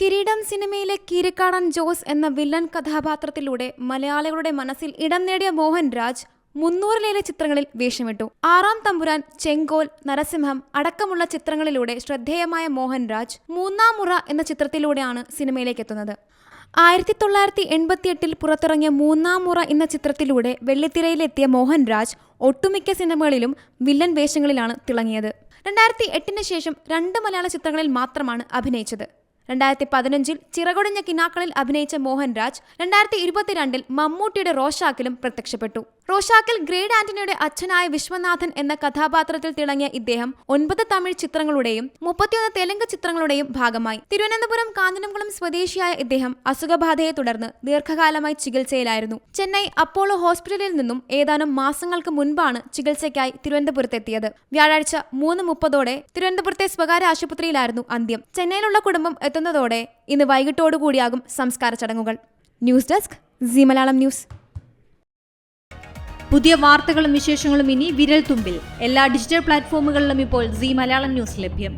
കിരീടം സിനിമയിലെ കീരിക്കാടൻ ജോസ് എന്ന വില്ലൻ കഥാപാത്രത്തിലൂടെ മലയാളികളുടെ മനസ്സിൽ ഇടം നേടിയ മോഹൻരാജ് മുന്നൂറിലേറെ ചിത്രങ്ങളിൽ വേഷമിട്ടു. ആറാം തമ്പുരാൻ ചെങ്കോൽ നരസിംഹം അടക്കമുള്ള ചിത്രങ്ങളിലൂടെ ശ്രദ്ധേയമായ മോഹൻരാജ് മൂന്നാം മുറ എന്ന ചിത്രത്തിലൂടെയാണ് സിനിമയിലേക്ക് എത്തുന്നത്. ആയിരത്തി തൊള്ളായിരത്തി എൺപത്തിയെട്ടിൽ പുറത്തിറങ്ങിയ മൂന്നാം മുറ എന്ന ചിത്രത്തിലൂടെ വെള്ളിത്തിരയിലെത്തിയ മോഹൻരാജ് ഒട്ടുമിക്ക സിനിമകളിലും വില്ലൻ വേഷങ്ങളിലാണ് തിളങ്ങിയത്. രണ്ടായിരത്തി എട്ടിന് ശേഷം രണ്ട് മലയാള ചിത്രങ്ങളിൽ മാത്രമാണ് അഭിനയിച്ചത്. രണ്ടായിരത്തി പതിനഞ്ചിൽ ചിറകൊടിഞ്ഞ കിനാക്കളിൽ അഭിനയിച്ച മോഹൻരാജ് രണ്ടായിരത്തി ഇരുപത്തിരണ്ടിൽ മമ്മൂട്ടിയുടെ റോഷാക്കിലും പ്രത്യക്ഷപ്പെട്ടു. റോഷാക്കിൽ ഗ്രേഡ് ആന്റണിയുടെ അച്ഛനായ വിശ്വനാഥൻ എന്ന കഥാപാത്രത്തിൽ തിളങ്ങിയ ഇദ്ദേഹം ഒൻപത് തമിഴ് ചിത്രങ്ങളുടെയും മുപ്പത്തിയൊന്ന് തെലുങ്ക് ചിത്രങ്ങളുടെയും ഭാഗമായി. തിരുവനന്തപുരം കാഞ്ഞിരംകുളം സ്വദേശിയായ ഇദ്ദേഹം അസുഖബാധയെ തുടർന്ന് ദീർഘകാലമായി ചികിത്സയിലായിരുന്നു. ചെന്നൈ അപ്പോളോ ഹോസ്പിറ്റലിൽ നിന്നും ഏതാനും മാസങ്ങൾക്ക് മുൻപാണ് ചികിത്സയ്ക്കായി തിരുവനന്തപുരത്തെത്തിയത്. വ്യാഴാഴ്ച മൂന്ന് മുപ്പതോടെ തിരുവനന്തപുരത്തെ സ്വകാര്യ ആശുപത്രിയിലായിരുന്നു അന്ത്യം. ചെന്നൈയിലുള്ള കുടുംബം എത്തുന്നതോടെ ഇന്ന് വൈകിട്ടോടുകൂടിയാകും സംസ്കാര ചടങ്ങുകൾ. News desk C Malayalam news. പുതിയ വാർത്തകളും വിശേഷങ്ങളും ഇനി വിരൽ തുമ്പിൽ എല്ലാ ഡിജിറ്റൽ പ്ലാറ്റ്ഫോമുകളിലും ഇപ്പോൾ സി മലയാളം ന്യൂസ് ലഭ്യം.